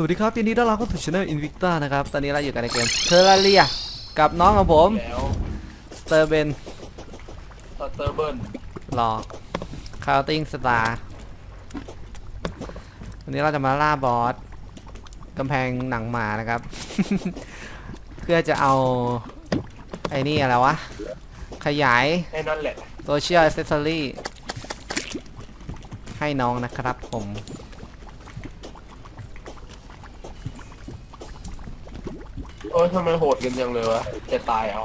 สวัสดีครับยินดีต้อนรับเข้าสู่ช anel Invicta นะครับ ตอนนี้เราอยู่กันในเกมเทอร์ราเรียกับน้องของผมแล้วสเตอร์เบนสเตอร์เบิร์นหลอกคา u ติ้งสตาร์วันนี้เราจะมาล่าบอสกำแพงหนังหมานะครับ เพื่อจะเอาไอ้นี่อะไรวะ ขยาย ไอ้นั่นแหละโซเชียล a อ c e s s o r y ให้น้องนะครับผม อ้ยทำไมโหดกันจังเลยวะ จะตายเอา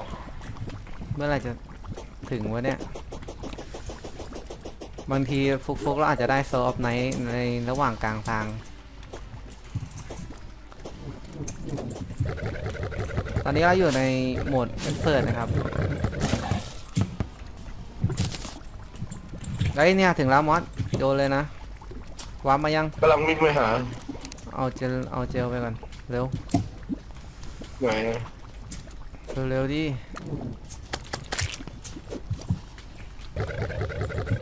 เมื่อไหร่จะถึงวะเนี่ย บางทีฟุกๆเราอาจจะได้โซออฟไนท์ในระหว่างกลางทาง ตอนนี้เราอยู่ในโหมดเอ็กเพิร์นะครับเฮ้ยเนี่ยถึงแล้วมอสโยนเลยนะวาร์ปมายัง กำลังวิ่งไปหา เอาเจลเอาเจลไปก่อน เร็ว ไหนอะเร็วๆดิ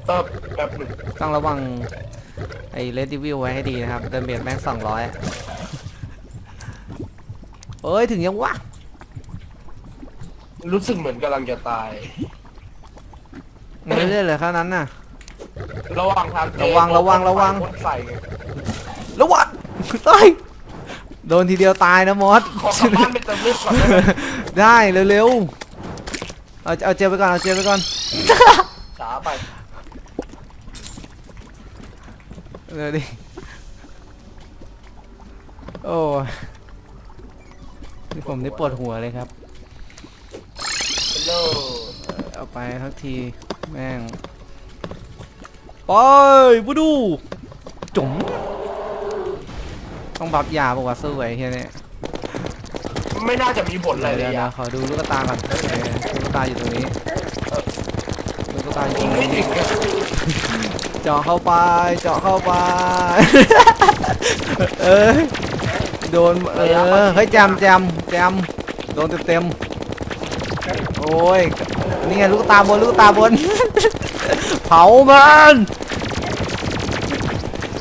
เออแป๊บหนึงต้องระวังไอ้เลดดิวิวไว้ให้ดีนะครับเดินเบียดแม่งสองร้อยเอ้ย ถึงยังวะ รู้สึกเหมือนกำลังจะตาย ไม่เรื่อยๆเลยแค่นั้นน่ะ ระวังทางเจระวังระวังระวัง พ่นใส่ไง ระวังตาย โดนทีเดียวตายนะมอส ขอกลับบ้านไปเติมเลือดก่อนได้ไหมได้เร็วๆ เอาเอาเจลไปก่อนเอาเจลไปก่อนช้าไปเร็วดิโอ้ยนี่ผมนี่ปวดหัวเลยครับ ฮัลโหลเอาไปทักทีแม่ง ไปบูดูจุ๋ม ต้องบับยาบอกว่าสู้ไอ้เฮียเนี่ยไม่น่าจะมีผลอะไรเลเดี๋ยยวๆอะขอดูลูกตาก่อนโอเคลูกตาอยู่ตรงนี้ลูกตาอยู่ตยิรงงไม่นี้ถึงอะเจาะเข้าไปเจาะเข้าไปเออโดนเออเฮ้ยแจมแจมแจมโดนเต็มๆโอ้ยนี่ไงลูกตาบนลูกตาบน เผามัน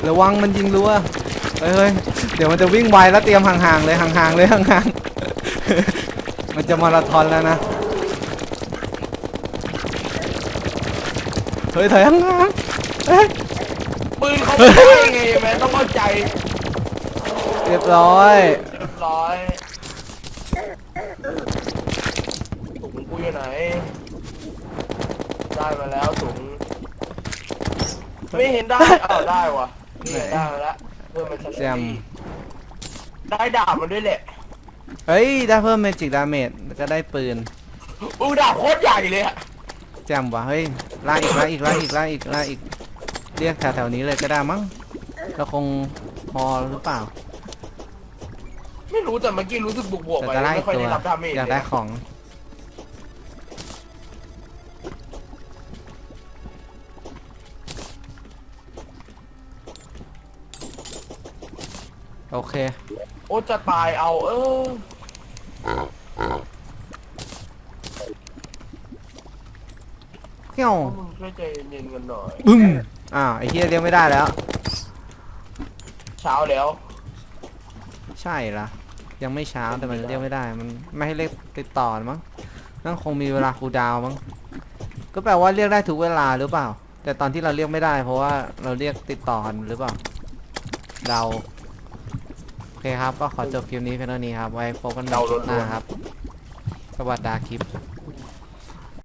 ระวังมันยิงรัว เฮ้ยเฮ้ยเดี๋ยวมันจะวิ่งไวแล้วเตรียมห่างๆเลยห่างๆเลยห่างๆ มันจะมาราธอนแล้วนะ เฮ้ยถอยห่างๆเฮ้ยปืนเขาไม่ได้ไงแม่ต้องเข้าใจเรียบร้อย เรียบร้อยถุงกูอยู่ไหน ได้มาแล้วถุงไม่เห็นได้อ้าวได้วะนี่ไงได้มาแล้ว เพิ่มเป็นชัดแจมได้ดาบมันด้วยแหละเฮ้ย ได้เพิ่มเมจิกดาเมจก็ได้ปืน อู้ดาบโคตรใหญ่เลยอะแจมว่ะเฮ้ยล่าอีกล่าอีกล่าอีกล่าอีกล่าอีก เรียกแถวๆนี้เลยก็ได้มั้งเราคงพอหรือเปล่าไม่รู้แต่เมื่อกี้รู้สึกบวกๆแต่ไปจะไล่ไม่อีกค่อยตัวได้รับดาเมจอยากเลได้ยของ โอเค โอ้จะตายเอาเออเที่ยวพวกมึงช่วยใจเย็นๆกันหน่อย บึ้มอ้าวไอ้เฮียเรียกไม่ได้แล้ว เช้าแล้ว ใช่ละยังไม่เช้าแต่มันเรียกไม่ได้ มันไม่ให้เรียกติดต่อมั้งนั่นคงมีเวลาคูลดาวน์มั้งก็แปลว่าเรียกได้ทุกเวลาหรือเปล่า แต่ตอนที่เราเรียกไม่ได้ เพราะว่าเราเรียกติดต่อกันหรือเปล่าเดาโอ เคครับ ก็ขอจบคลิปนี้เพียงเท่านี้ครับ ไว้พบกันใหม่คลิปหน้าครับ สวัสดีคลิป